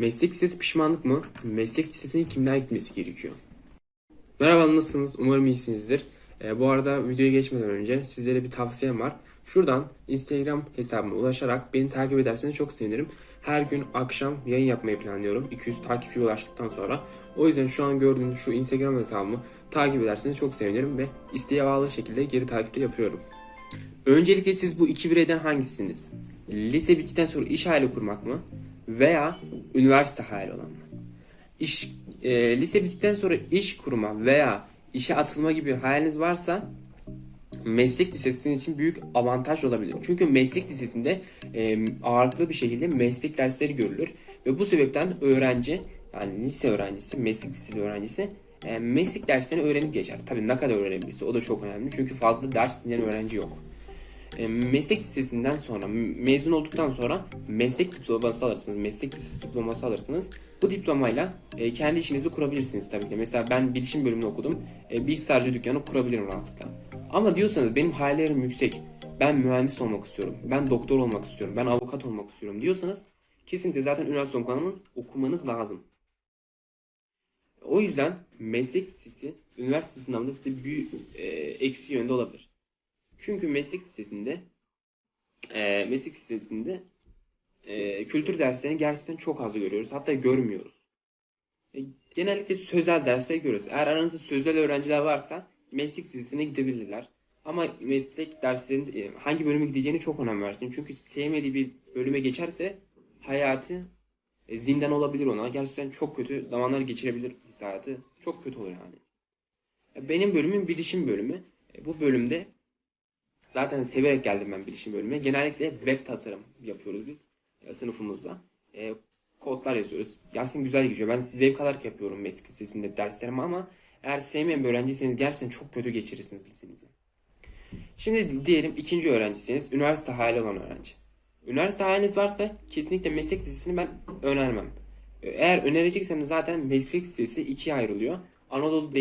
Meslek lisesi pişmanlık mı? Meslek lisesine kimler gitmesi gerekiyor? Merhaba nasılsınız? Umarım iyisinizdir. Ee, bu arada videoya geçmeden önce sizlere bir tavsiyem var. Şuradan Instagram hesabıma ulaşarak beni takip ederseniz çok sevinirim. Her gün akşam yayın yapmayı planlıyorum. 200 takipçiye ulaştıktan sonra. O yüzden şu an gördüğünüz şu Instagram hesabımı takip ederseniz çok sevinirim ve isteğe bağlı şekilde geri takipte yapıyorum. Öncelikle siz bu iki bireyden hangisiniz? Lise bittikten sonra iş hayali kurmak mı? Veya üniversite hayali olan mı? İş, e, lise bittikten sonra iş kurma veya işe atılma gibi bir hayaliniz varsa meslek lisesi için büyük avantaj olabilir. Çünkü meslek lisesinde e, ağırlıklı bir şekilde meslek dersleri görülür ve bu sebepten öğrenci yani lise öğrencisi, meslek lisesi öğrencisi e, meslek derslerini öğrenip geçer. Tabii ne kadar öğrenebilirse o da çok önemli. Çünkü fazla ders dinleyen öğrenci yok. E, meslek lisesinden sonra mezun olduktan sonra meslek diploması alırsınız. Meslek lisesi diploması alırsınız. Bu diplomayla e, kendi işinizi kurabilirsiniz tabii ki. Mesela ben bilişim bölümünü okudum. E, bilgisayarcı dükkanı kurabilirim rahatlıkla. Ama diyorsanız benim hayallerim yüksek. Ben mühendis olmak istiyorum. Ben doktor olmak istiyorum. Ben avukat olmak istiyorum diyorsanız kesinlikle zaten üniversite okumanız, okumanız lazım. O yüzden meslek lisesi üniversite sınavında size bir e, eksi yönde olabilir. Çünkü meslek lisesinde e, meslek lisesinde e, kültür derslerini gerçekten çok az görüyoruz. Hatta görmüyoruz. E, genellikle sözel dersleri görüyoruz. Eğer aranızda sözel öğrenciler varsa meslek lisesine gidebilirler. Ama meslek derslerinde e, hangi bölüme gideceğini çok önem versin. Çünkü sevmediği bir bölüme geçerse hayatı e, zindan olabilir ona. Gerçekten çok kötü zamanlar geçirebilir hayatı. Çok kötü olur yani. E, Benim bölümüm bilişim bölümü. E, Bu bölümde zaten severek geldim ben bilişim bölümüne. Genellikle web tasarım yapıyoruz biz e, sınıfımızda. E, kodlar yazıyoruz. Gerçekten güzel geçiyor. Ben zevk alarak yapıyorum meslek lisesinde derslerimi ama eğer sevmeyen bir öğrenciyseniz gerçekten çok kötü geçirirsiniz lisenizi. Şimdi diyelim ikinci öğrencisiniz. Üniversite hayali olan öğrenci. Üniversite hayaliniz varsa kesinlikle meslek lisesini ben önermem. Eğer önereceksem zaten meslek lisesi ikiye ayrılıyor. Anadolu,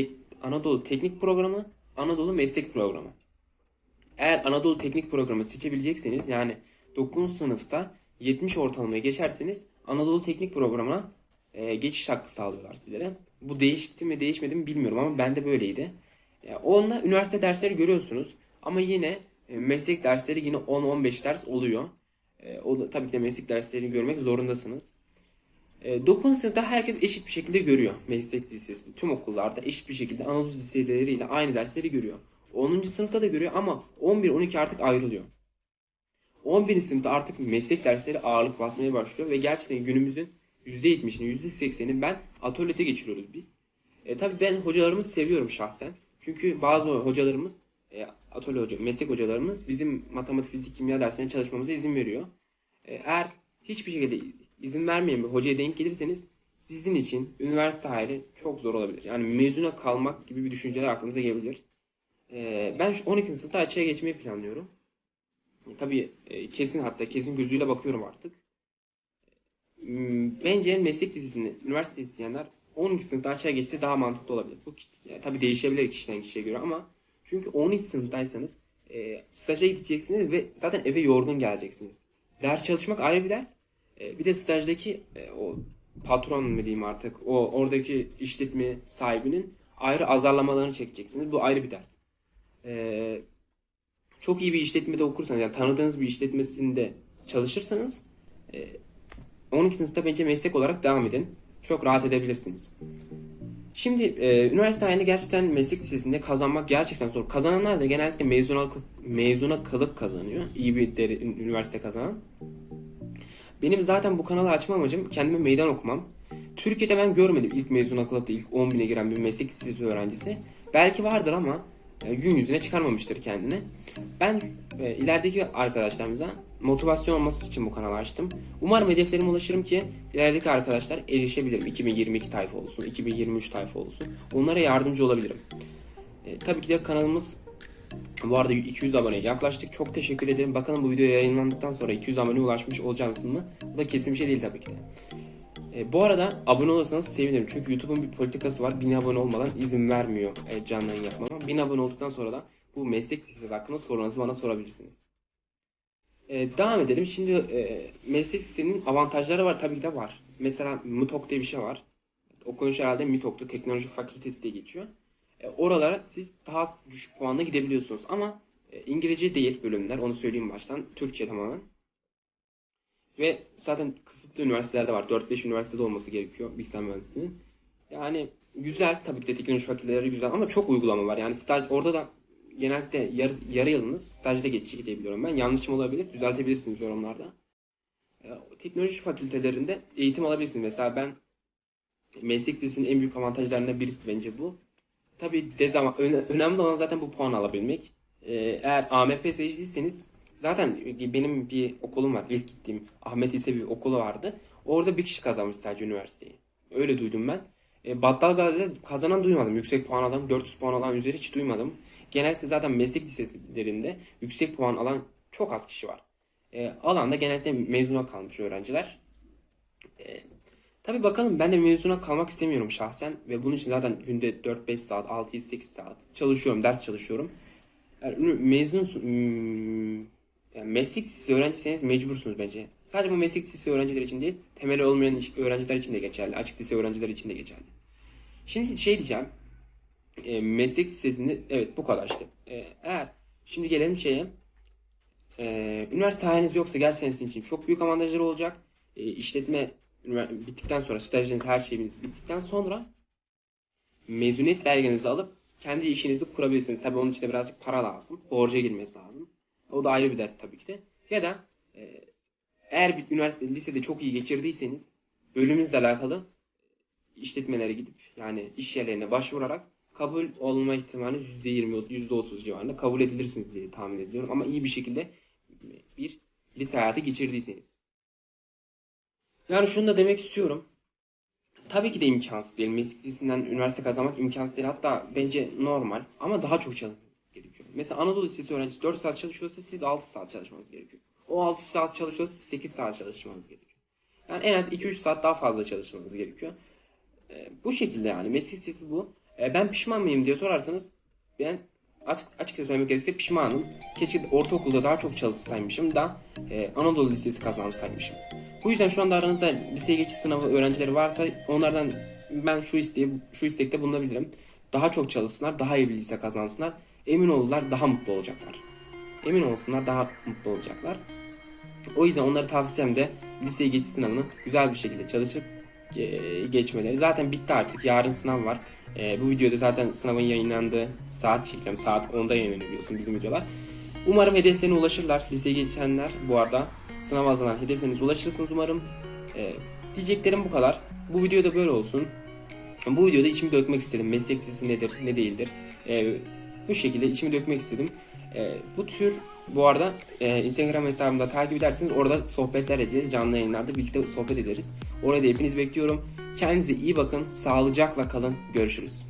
Anadolu Teknik Programı, Anadolu Meslek Programı. Eğer Anadolu Teknik Programı seçebilecekseniz yani 9. sınıfta 70 ortalamaya geçerseniz Anadolu Teknik Programı'na e, geçiş hakkı sağlıyorlar sizlere. Bu değişti mi değişmedi mi bilmiyorum ama bende böyleydi. E, onunla üniversite dersleri görüyorsunuz. Ama yine e, meslek dersleri yine 10-15 ders oluyor. E, o da, tabii ki de meslek derslerini görmek zorundasınız. E, 9. sınıfta herkes eşit bir şekilde görüyor meslek lisesi. Tüm okullarda eşit bir şekilde Anadolu liseleriyle aynı dersleri görüyor. 10. sınıfta da görüyor ama 11-12 artık ayrılıyor. 11. sınıfta artık meslek dersleri ağırlık basmaya başlıyor ve gerçekten günümüzün %70'ini %80'ini ben atölyede geçiriyoruz biz. E, tabii ben hocalarımızı seviyorum şahsen. Çünkü bazı hocalarımız, e, atölye hoca, meslek hocalarımız bizim matematik, fizik, kimya derslerine çalışmamıza izin veriyor. E, eğer hiçbir şekilde izin vermeyen bir hocaya denk gelirseniz sizin için üniversite hayali çok zor olabilir. Yani mezuna kalmak gibi bir düşünceler aklınıza gelebilir. E, ben şu 12. sınıfta açığa geçmeyi planlıyorum. E, tabii e, kesin hatta kesin gözüyle bakıyorum artık. Hmm, Bence meslek lisesinde üniversite isteyenler 12 sınıfta açığa geçse daha mantıklı olabilir. Bu yani tabii değişebilir kişiden kişiye göre ama çünkü 12 sınıftaysanız e, staja gideceksiniz ve zaten eve yorgun geleceksiniz. Ders çalışmak ayrı bir dert. E, bir de stajdaki e, o patron mu diyeyim artık o oradaki işletme sahibinin ayrı azarlamalarını çekeceksiniz. Bu ayrı bir dert. E, çok iyi bir işletmede okursanız yani tanıdığınız bir işletmesinde çalışırsanız e, 12 sınıfta bence meslek olarak devam edin. Çok rahat edebilirsiniz. Şimdi e, üniversite hayalini gerçekten meslek lisesinde kazanmak gerçekten zor. Kazananlar da genellikle mezuna, mezuna kalıp kazanıyor. İyi bir deri- üniversite kazanan. Benim zaten bu kanalı açma amacım kendime meydan okumam. Türkiye'de ben görmedim ilk mezuna kalıp da ilk 10 bine giren bir meslek lisesi öğrencisi. Belki vardır ama gün yüzüne çıkarmamıştır kendini. Ben e, ilerideki arkadaşlarımıza motivasyon olması için bu kanalı açtım. Umarım hedeflerime ulaşırım ki ilerideki arkadaşlar erişebilirim. 2022 tayfa olsun, 2023 tayfa olsun. Onlara yardımcı olabilirim. E, tabii ki de kanalımız bu arada 200 aboneye yaklaştık. Çok teşekkür ederim. Bakalım bu video yayınlandıktan sonra 200 aboneye ulaşmış olacağız mı? Bu da kesin bir şey değil tabii ki de. E, bu arada abone olursanız sevinirim. Çünkü YouTube'un bir politikası var. 1000 abone olmadan izin vermiyor e, canlı yayın yapmama. 1000 abone olduktan sonra da bu meslek lisesi hakkında sorularınızı bana sorabilirsiniz. E, devam edelim. Şimdi e, meslek lisesinin avantajları var. Tabii ki de var. mesela MUTOK diye bir şey var. Okunuş herhalde MİTOK'ta teknoloji fakültesi diye geçiyor. E, oralara siz daha düşük puanla gidebiliyorsunuz. Ama e, İngilizce değil bölümler. Onu söyleyeyim baştan. Türkçe tamamen. Ve zaten kısıtlı üniversitelerde var. 4-5 üniversitede olması gerekiyor bilgisayar mühendisliğinin. Yani güzel tabii ki de teknoloji fakülteleri güzel ama çok uygulama var. Yani staj orada da genellikle yarı, yarı yılınız stajda geçecek diye biliyorum ben. Yanlışım olabilir. Düzeltebilirsiniz yorumlarda. E, teknoloji fakültelerinde eğitim alabilirsiniz. Mesela ben meslek lisesinin en büyük avantajlarından birisi bence bu. Tabii dezavant öne- önemli olan zaten bu puan alabilmek. Ee, eğer AMP seçtiyseniz zaten benim bir okulum var. İlk gittiğim Ahmet Lise bir okulu vardı. Orada bir kişi kazanmış sadece üniversiteyi. Öyle duydum ben. E, Battal Gazi'de kazanan duymadım. Yüksek puan alan, 400 puan alan üzeri hiç duymadım. Genellikle zaten meslek liselerinde yüksek puan alan çok az kişi var. E, alanda genellikle mezuna kalmış öğrenciler. E, Tabii bakalım ben de mezuna kalmak istemiyorum şahsen ve bunun için zaten günde 4-5 saat, 6-8 saat çalışıyorum, ders çalışıyorum. Yani mezun hmm, yani meslek lisesi öğrenciyseniz mecbursunuz bence. Sadece bu meslek lisesi öğrenciler için değil, temeli olmayan öğrenciler için de geçerli, açık lise öğrenciler için de geçerli. Şimdi şey diyeceğim, e, meslek lisesinde evet bu kadar işte. E, eğer şimdi gelelim şeye, e, üniversite hayaliniz yoksa gerçekten sizin için çok büyük avantajları olacak. E, işletme bittikten sonra stajınız her şeyiniz bittikten sonra mezuniyet belgenizi alıp kendi işinizi kurabilirsiniz. Tabii onun için de birazcık para lazım. Borca girmesi lazım. O da ayrı bir dert tabii ki de. Ya da e, eğer bir üniversite lisede çok iyi geçirdiyseniz bölümünüzle alakalı işletmelere gidip yani iş yerlerine başvurarak kabul olma ihtimali %20, %30 civarında kabul edilirsiniz diye tahmin ediyorum. Ama iyi bir şekilde bir lise hayatı geçirdiyseniz. Yani şunu da demek istiyorum. Tabii ki de imkansız değil. Meslek lisesinden üniversite kazanmak imkansız değil. Hatta bence normal. Ama daha çok çalışmanız gerekiyor. Mesela Anadolu Lisesi öğrencisi 4 saat çalışıyorsa siz 6 saat çalışmanız gerekiyor. O 6 saat çalışıyorsa siz 8 saat çalışmanız gerekiyor. Yani en az 2-3 saat daha fazla çalışmanız gerekiyor. Ee, bu şekilde yani. Meslek lisesi bu. Ee, ben pişman mıyım diye sorarsanız ben açık, açıkça söylemek gerekirse pişmanım. Keşke ortaokulda daha çok çalışsaymışım da e, Anadolu Lisesi kazansaymışım. Bu yüzden şu anda aranızda liseye geçiş sınavı öğrencileri varsa onlardan ben şu isteği şu istekte bulunabilirim. Daha çok çalışsınlar, daha iyi bir lise kazansınlar. Emin olurlar daha mutlu olacaklar. Emin olsunlar daha mutlu olacaklar. O yüzden onları tavsiyem de liseye geçiş sınavını güzel bir şekilde çalışıp geçmeleri. Zaten bitti artık. Yarın sınav var. E, bu videoda zaten sınavın yayınlandığı saat çekeceğim. Saat 10'da yayınlanıyor bizim videolar. Umarım hedeflerine ulaşırlar. Liseye geçenler bu arada sınav hazanan hedeflerinize ulaşırsınız umarım. E, diyeceklerim bu kadar. Bu videoda böyle olsun. Bu videoda içimi dökmek istedim. Meslek lisesi nedir, ne değildir. E, bu şekilde içimi dökmek istedim. E, bu tür bu arada e, Instagram hesabımda takip ederseniz orada sohbetler edeceğiz. Canlı yayınlarda birlikte sohbet ederiz. Oraya da hepiniz bekliyorum. Kendinize iyi bakın. Sağlıcakla kalın. Görüşürüz.